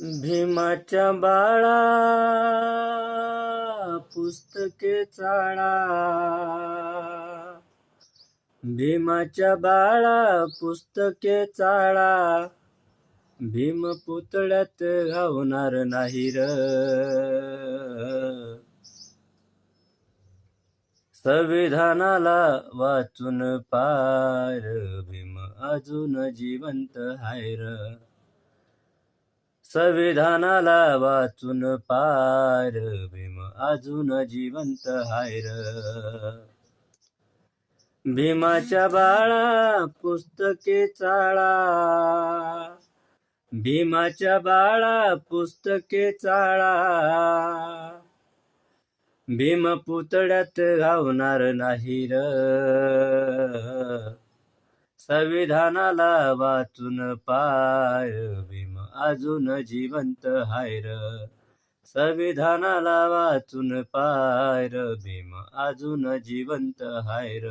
भीमाच्या बाळा पुस्तके चाळा. भीमाच्या बाळा पुस्तके चाळा. भीम पुतळ्यात घावणार नाही र. संविधानाला वाचून पार भीम अजून जिवंत हाय र. संविधानाला वाचून पार भीम अजून जिवंत हाय र भीमाच्या बाळा पुस्तके चाळा. भीमाच्या बाळा पुस्तके चाळा. भीम पुतळ्यात घावणार नाही र संविधानाला वाचून पार भीम अजून जिवंत हाय र. संविधानाला वाचून पायर भीम अजून जिवंत हाय र.